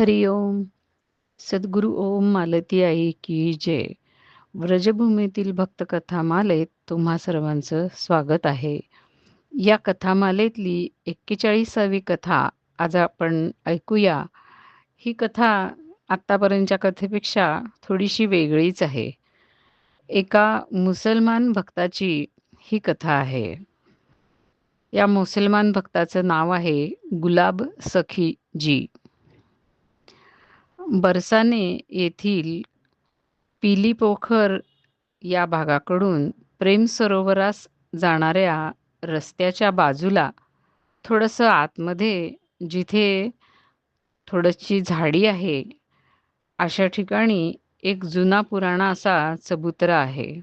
हरि ओम. सद्गुरु ओम मालती आई की जय. व्रजभूमीतील भक्तकथा मालेत तुम्हा सर्वांचं स्वागत आहे. या कथामालेतली एक्केचाळीसावी कथा आज आपण ऐकूया. ही कथा आत्तापर्यंतच्या कथेपेक्षा थोडीशी वेगळीच आहे. एका मुसलमान भक्ताची ही कथा आहे. या मुसलमान भक्ताचं नाव आहे गुलाब सखी जी बरसाने येथील पिलीपोखर या भागाकडून प्रेम सरोवरास जाणाऱ्या रस्त्याच्या बाजूला थोडंसं आतमध्ये जिथे थोडीशी झाडी आहे अशा ठिकाणी एक जुना पुराणा असा चबुतरा आहे.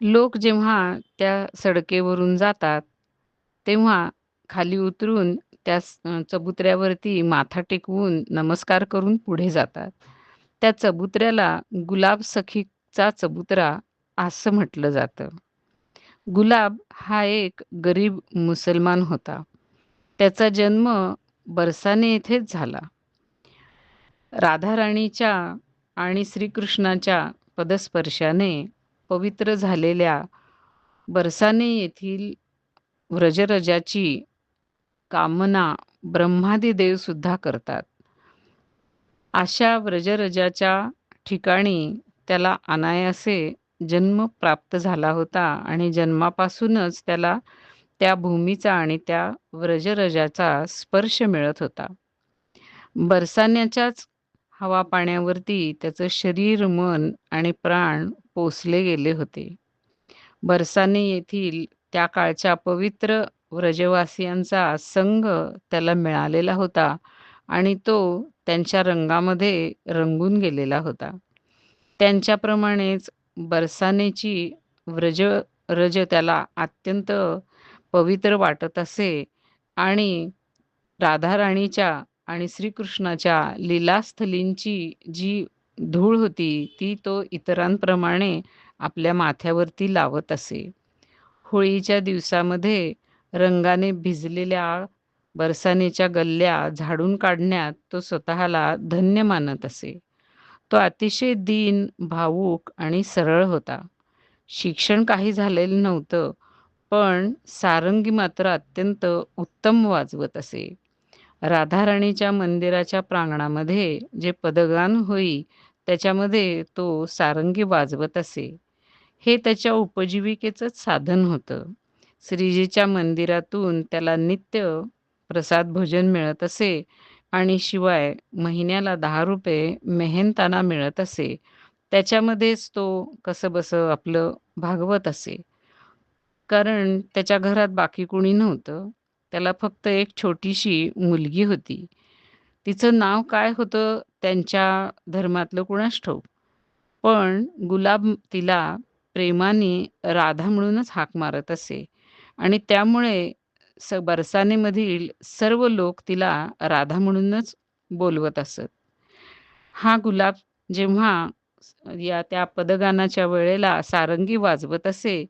लोक जेव्हा त्या सडकेवरून जातात तेव्हा खाली उतरून त्या चबुतऱ्यावरती माथा टेकवून नमस्कार करून पुढे जातात. त्या चबुतऱ्याला गुलाब सखीचा चबुतरा असं म्हटलं जातं. गुलाब हा एक गरीब मुसलमान होता. त्याचा जन्म बरसाने येथेच झाला. राधाराणीच्या आणि श्रीकृष्णाच्या पदस्पर्शाने पवित्र झालेल्या बरसाने येथील व्रजरजाची कामना ब्रह्मादी देव सुद्धा करतात. अशा व्रजरजाच्या ठिकाणी त्याला अनायासे जन्म प्राप्त झाला होता आणि जन्मापासूनच त्याला त्या भूमीचा आणि त्या व्रजरजाचा स्पर्श मिळत होता. बरसाण्याच्याच हवा पाण्यावरती त्याचं शरीर मन आणि प्राण पोसले गेले होते. बरसाने येथील त्या काळच्या पवित्र व्रजवासियांचा संघ त्याला मिळालेला होता आणि तो त्यांच्या रंगामध्ये रंगून गेलेला होता. त्यांच्याप्रमाणेच बरसानेची व्रज रज त्याला अत्यंत पवित्र वाटत असे आणि राधाराणीच्या आणि श्रीकृष्णाच्या लीलास्थलींची जी धूळ होती ती तो इतरांप्रमाणे आपल्या माथ्यावरती लावत असे. होळीच्या दिवसामध्ये रंगाने भिजलेल्या बरसानेच्या गल्ल्या झाडून काढण्यात तो स्वतःला धन्य मानत असे. तो अतिशय दीन भावूक आणि सरळ होता. शिक्षण काही झालेलं नव्हतं पण सारंगी मात्र अत्यंत उत्तम वाजवत असे. राधाराणीच्या मंदिराच्या प्रांगणामध्ये जे पदगान होई त्याच्यामध्ये तो सारंगी वाजवत असे. हे त्याच्या उपजीविकेचंच साधन होतं. श्रीजीच्या मंदिरातून त्याला नित्य प्रसाद भोजन मिळत असे आणि शिवाय महिन्याला दहा रुपये मेहनताना मिळत असे. त्याच्यामध्येच तो कसं बसं आपलं भागवत असे. कारण त्याच्या घरात बाकी कोणी नव्हतं. त्याला फक्त एक छोटीशी मुलगी होती. तिचं नाव काय होतं त्यांच्या धर्मातलं कुणास ठाऊक? पण गुलाब तिला प्रेमाने राधा म्हणूनच हाक मारत असे. आणि त्यामुळे स बरसानेमधील सर्व लोक तिला राधा म्हणूनच बोलवत असत. हा गुलाब जेव्हा या त्या पदगानाच्या वेळेला सारंगी वाजवत असे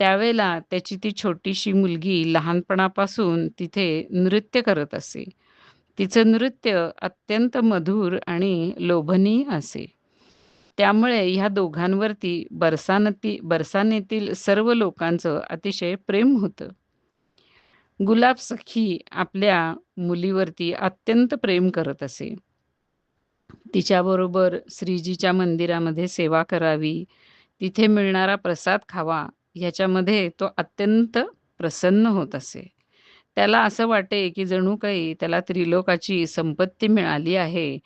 त्यावेळेला त्याची ती छोटीशी मुलगी लहानपणापासून तिथे नृत्य करत असे. तिचं नृत्य अत्यंत मधुर आणि लोभनीय असे. त्यामुळे ह्या दोघांवरती बरसानती बरसानेतील सर्व लोकांचं अतिशय प्रेम होतं. गुलाब सखी आपल्या मुलीवरती अत्यंत प्रेम करत असे. तिच्याबरोबर श्रीजीच्या मंदिरामध्ये सेवा करावी तिथे मिळणारा प्रसाद खावा ह्याच्यामध्ये तो अत्यंत प्रसन्न होत असे. त्याला असं वाटे की जणू काही त्याला त्रिलोकाची संपत्ती मिळाली आहे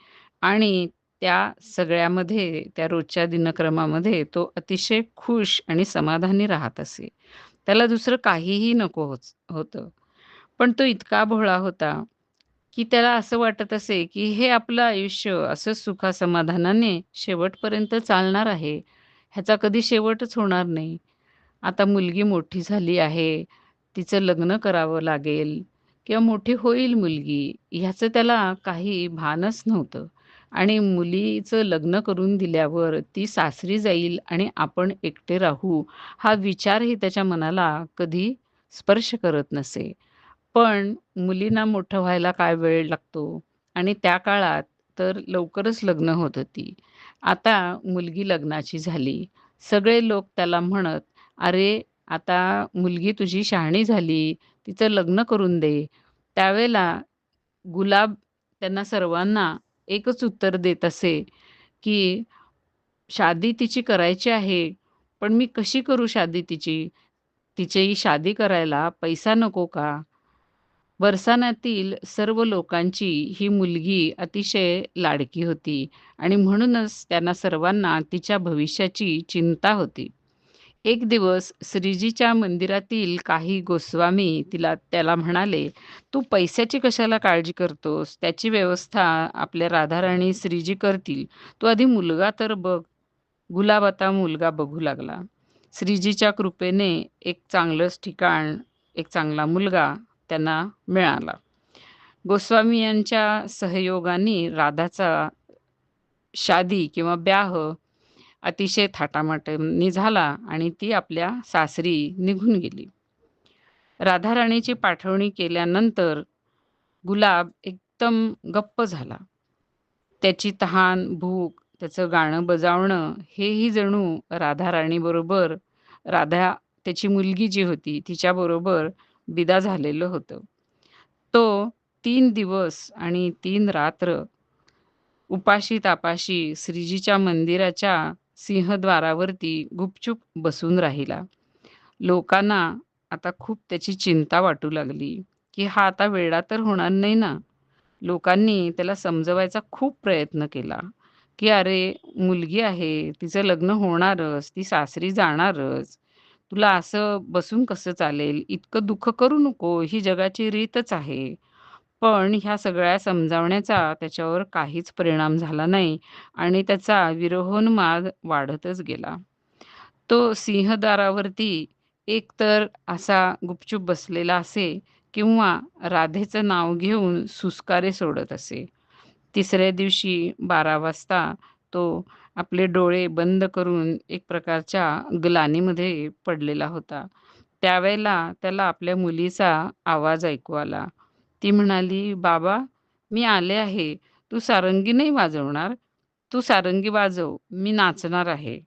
आणि त्या सगळ्यामध्ये त्या रोजच्या दिनक्रमामध्ये तो अतिशय खुश आणि समाधानी राहत असे. त्याला दुसरं काहीही नको होत होतं. पण तो इतका भोळा होता की त्याला असं वाटत असे की हे आपलं आयुष्य असं सुखासमाधानाने शेवटपर्यंत चालणार आहे. ह्याचा कधी शेवटच होणार नाही. आता मुलगी मोठी झाली आहे तिचं लग्न करावं लागेल किंवा मोठी होईल मुलगी ह्याचं त्याला काही भानच नव्हतं. आणि मुलीचं लग्न करून दिल्यावर ती सासरी जाईल आणि आपण एकटे राहू हा विचारही त्याच्या मनाला कधी स्पर्श करत नसे पण मुलींना मोठं व्हायला काय वेळ लागतो आणि त्या काळात तर लवकरच लग्न होत होती. आता मुलगी लग्नाची झाली. सगळे लोक त्याला म्हणत, "अरे, आता मुलगी तुझी शहाणी झाली, तिचं लग्न करून दे." त्यावेळेला गुलाब त्यांना सर्वांना एकच उत्तर देत असे, की "शादी तिची करायची आहे, पण मी कशी करू शादी तिची? तिची शादी करायला पैसा नको का?" बरसानातील सर्व लोकांची ही मुलगी अतिशय लाडकी होती आणि म्हणूनच त्यांना सर्वांना तिच्या भविष्याची चिंता होती. एक दिवस श्रीजीच्या मंदिरातील काही गोस्वामी तिला त्याला म्हणाले, "तू पैशाची कशाला काळजी करतोस? त्याची व्यवस्था आपल्या राधाराणी श्रीजी करतील. तू आधी मुलगा तर बघ." गुलाब आता मुलगा बघू लागला. श्रीजीच्या कृपेने एक चांगलंच ठिकाण, एक चांगला मुलगा त्यांना मिळाला. गोस्वामी यांच्या सहयोगाने राधाचा शादी किंवा ब्याह अतिशय थाटामाटाने झाला आणि ती आपल्या सासरी निघून गेली. राधाराणीची पाठवणी केल्यानंतर गुलाब एकदम गप्प झाला. त्याची तहान, भूक, त्याचं गाणं बजावणं हेही जणू राधाराणीबरोबर राधा त्याची मुलगी जी होती तिच्याबरोबर बिदा झालेलं होतं. तो तीन दिवस आणि तीन रात्र उपाशी-तापाशी श्रीजीच्या मंदिराच्या सिंहद्वारावरती गुपचूप बसून राहिला. लोकांना आता खूप त्याची चिंता वाटू लागली, की हा आता वेडा तर होणार नाही ना? लोकांनी त्याला समजवायचा खूप प्रयत्न केला, की "अरे, मुलगी आहे, तिचं लग्न होणारच, ती सासरी जाणारच. तुला असं बसून कसं चालेल? इतकं दुःख करू नको, ही जगाची रीतच आहे." पण ह्या सगळ्या समजावण्याचा त्याच्यावर काहीच परिणाम झाला नाही आणि त्याचा विरहोन्माद वाढतच गेला. तो सिंहदारावरती एकतर असा गुपचूप बसलेला असे किंवा राधेचं नाव घेऊन सुस्कारे सोडत असे. तिसऱ्या दिवशी बारा वाजता तो आपले डोळे बंद करून एक प्रकारच्या ग्लानीमध्ये पडलेला होता. त्यावेळेला त्याला आपल्या मुलीचा आवाज ऐकू आला. ती म्हणाली, "बाबा, मी आले आहे. तू सारंगी नाही वाजवणार? तू सारंगी वाजव, मी नाचणार आहे."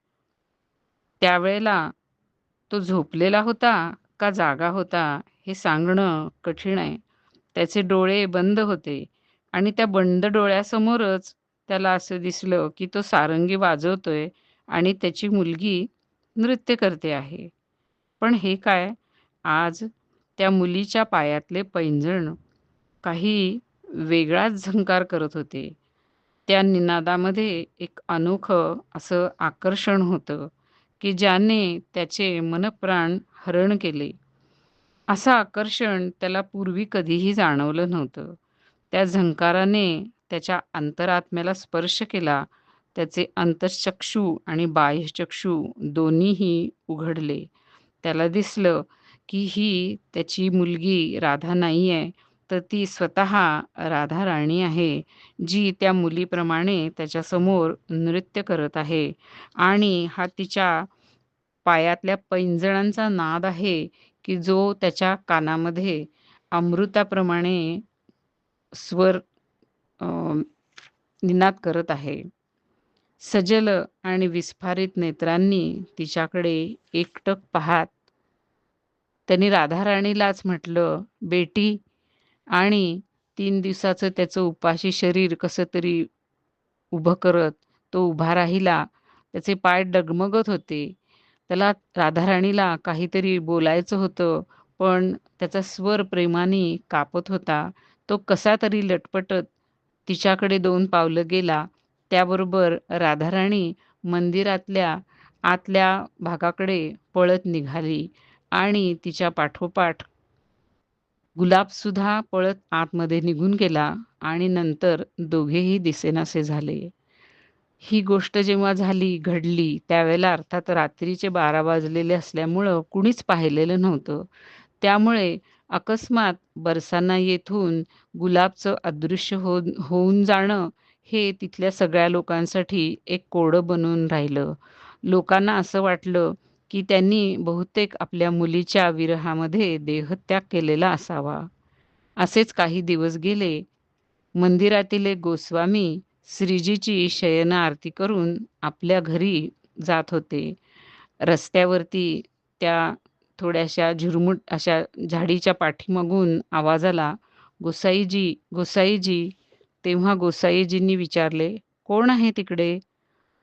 त्यावेळेला तो झोपलेला होता का जागा होता हे सांगणं कठीण आहे. त्याचे डोळे बंद होते आणि त्या बंद डोळ्यासमोरच त्याला असं दिसलं, की तो सारंगी वाजवतोय आणि त्याची मुलगी नृत्य करते आहे. पण हे काय? आज त्या मुलीच्या पायातले पैंजण काही वेगळाच झंकार करत होते. त्या निनादामध्ये एक अनोखं असं आकर्षण होतं, की ज्याने त्याचे मनप्राण हरण केले. असं आकर्षण त्याला पूर्वी कधीही जाणवलं नव्हतं. त्या झंकाराने त्याच्या अंतरात्म्याला स्पर्श केला. त्याचे अंतचक्षू आणि बाह्यचक्षू दोन्हीही उघडले. त्याला दिसलं, की ही त्याची मुलगी राधा नाही आहे तर ती स्वतः राधाराणी आहे, जी त्या मुलीप्रमाणे त्याच्यासमोर नृत्य करत आहे आणि हा तिच्या पायातल्या पैंजणांचा नाद आहे, की जो त्याच्या कानामध्ये अमृताप्रमाणे स्वर निनाद करत आहे. सजल आणि विस्फारित नेत्रांनी तिच्याकडे एकटक पाहात त्यांनी राधाराणीलाच म्हटलं, "बेटी" आणि तीन दिवसाचं त्याचं उपाशी शरीर कसं तरी उभं करत तो उभा राहिला. त्याचे पाय डगमगत होते. त्याला राधाराणीला काहीतरी बोलायचं होतं, पण त्याचा स्वर प्रेमाने कापत होता. तो कसा तरी लटपटत तिच्याकडे दोन पावलं गेला. त्याबरोबर राधाराणी मंदिरातल्या आतल्या भागाकडे पळत निघाली आणि तिच्या पाठोपाठ गुलाबसुद्धा पळत आतमध्ये निघून गेला आणि नंतर दोघेही दिसेनासे झाले. ही गोष्ट जेव्हा झाली, घडली त्यावेळेला अर्थात रात्रीचे 12 वाजलेले असल्यामुळं कुणीच पाहिलेलं नव्हतं. त्यामुळे अकस्मात बरसाना येथून गुलाबचं अदृश्य होऊन होऊन जाणं हे तिथल्या सगळ्या लोकांसाठी एक कोडं बनून राहिलं. लोकांना असं वाटलं, की त्यांनी बहुतेक आपल्या मुलीच्या विरहामध्ये देहत्याग केलेला असावा. असेच काही दिवस गेले. मंदिरातील एक गोस्वामी श्रीजीची शयन आरती करून आपल्या घरी जात होते रस्त्यावरती त्या थोड्याशा झुरमुट अशा झाडीच्या पाठीमागून आवाज आला गोसाईजी गोसाईजी तेव्हा गोसाईजींनी विचारले कोण आहे तिकडे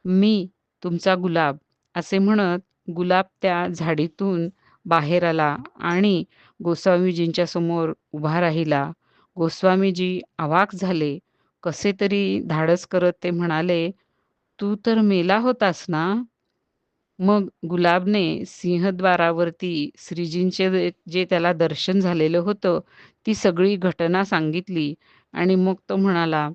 मी तुमचा गुलाब असे म्हणत गुलाब त्या झाडीतून बाहेर आला आणि गोस्वामीजींच्या समोर उभा राहिला. गोस्वामीजी अवाक झाले. कसे तरी धाडस करत ते म्हणाले तू तर मेला होतास ना मग गुलाबने सिंहद्वारावरती श्रीजींचे जे त्याला दर्शन झालेलं होतं ती सगळी घटना सांगितली आणि मग तो म्हणाला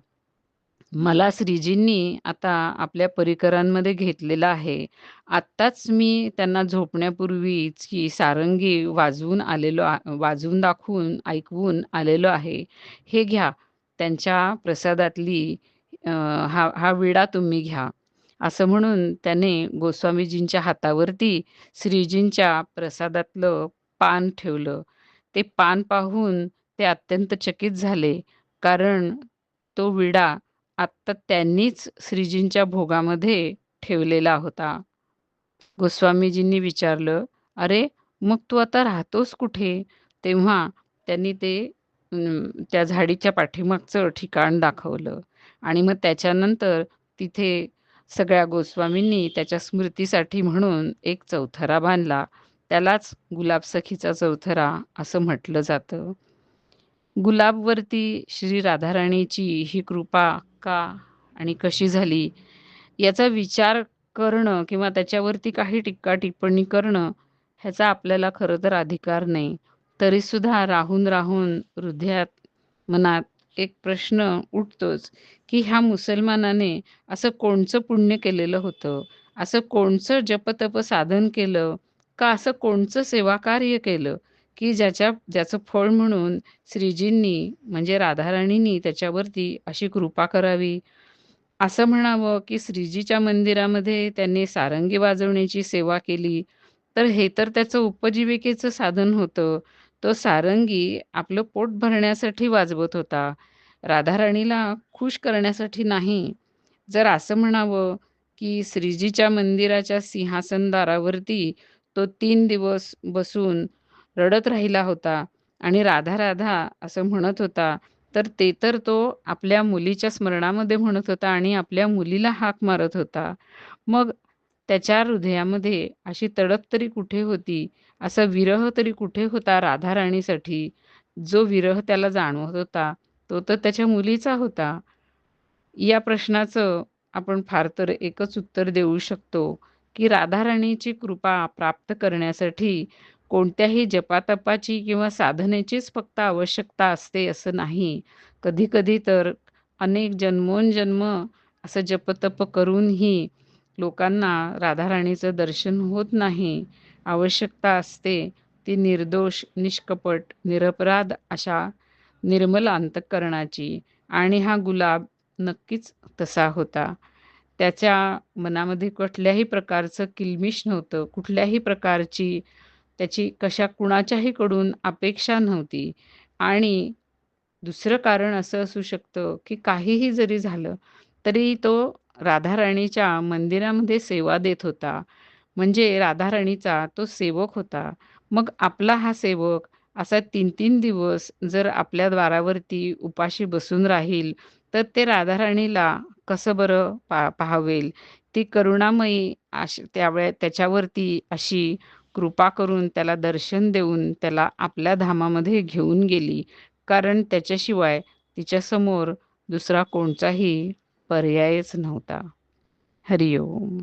मला श्रीजींनी आता आपल्या परिकरांमध्ये घेतलेला आहे. आत्ताच मी त्यांना झोपण्यापूर्वीच की सारंगी वाजवून आलेलो वाजवून दाखवून ऐकवून आलेलो आहे. हे घ्या. त्यांच्या प्रसादातली हा हा विडा तुम्ही घ्या. असं म्हणून त्याने गोस्वामीजींच्या हातावरती श्रीजींच्या प्रसादातलं पान ठेवलं. ते पान पाहून ते अत्यंत चकित झाले. कारण तो विडा आत्ता त्यांनीच श्रीजींच्या भोगामध्ये ठेवलेला होता. गोस्वामीजींनी विचारलं अरे मग तू आता राहतोस कुठे? तेव्हा त्यांनी ते त्या झाडीच्या पाठीमागचं ठिकाण दाखवलं. आणि मग त्याच्यानंतर तिथे सगळ्या गोस्वामींनी त्याच्या स्मृतीसाठी म्हणून एक चौथरा बांधला. त्यालाच गुलाब सखीचा चौथरा असं म्हटलं जातं. गुलाबवरती श्री राधाराणीची ही कृपा का आणि कशी झाली? याचा विचार करणं किंवा त्याच्यावरती काही टिक्का टिप्पणी करणं ह्याचा आपल्याला खरं तर अधिकार नाही. तरीसुद्धा राहून राहून हृदयात मनात एक प्रश्न उठतोच की ह्या मुसलमानाने असं कोणचं पुण्य केलेलं होतं? असं कोणचं जपतप साधन केलं? का असं कोणचं सेवाकार्य केलं? की ज्याच्या ज्याचं फळ म्हणून श्रीजींनी म्हणजे राधाराणींनी त्याच्यावरती अशी कृपा करावी. असं म्हणावं की श्रीजीच्या मंदिरामध्ये त्यांनी सारंगी वाजवण्याची सेवा केली तर हे तर त्याचं उपजीविकेचं साधन होतं. तो सारंगी आपलं पोट भरण्यासाठी वाजवत होता. राधाराणीला खुश करण्यासाठी नाही. जर असं म्हणावं की श्रीजीच्या मंदिराच्या सिंहासन दारावरती तो तीन दिवस बसून रडत राहिला होता आणि राधा राधा असं म्हणत होता तर ते तर तो आपल्या मुलीच्या स्मरणामध्ये म्हणत होता आणि आपल्या मुलीला हाक मारत होता. मग त्याच्या हृदयामध्ये अशी तडप तरी कुठे होती? असा विरह तरी कुठे होता राधाराणीसाठी जो विरह त्याला जाणवत होता तो तर त्याच्या मुलीचा होता. या प्रश्नाचं आपण फार तर एकच उत्तर देऊ शकतो की राधाराणीची कृपा प्राप्त करण्यासाठी कोणत्याही जपातपाची किंवा साधनेचीच फक्त आवश्यकता असते असं नाही. कधीकधी तर अनेक जन्मोनजन्म असं जपतप करूनही लोकांना राधाराणीचं दर्शन होत नाही. आवश्यकता असते ती निर्दोष निष्कपट निरपराध अशा निर्मल अंतकरणाची आणि हा गुलाब नक्कीच तसा होता. त्याच्या मनामध्ये कुठल्याही प्रकारचं किलमिश नव्हतं. कुठल्याही प्रकारची त्याची कशा कुणाच्याही कडून अपेक्षा नव्हती. आणि दुसरं कारण असं असू शकतं की काहीही जरी झालं तरी तो राधाराणीच्या मंदिरामध्ये सेवा देत होता. म्हणजे राधाराणीचा तो सेवक होता. मग आपला हा सेवक असा तीन तीन दिवस जर आपल्या द्वारावरती उपाशी बसून राहील तर ते राधाराणीला कसं बरं पा पाहावेल? ती करुणामयी अश त्यावेळे त्याच्यावरती अशी कृपा करून त्याला दर्शन देऊन त्याला आपल्या धामामध्ये घेऊन गेली. कारण त्याच्याशिवाय तिच्यासमोर दुसरा कोणताही पर्यायच नव्हता. हरिओम.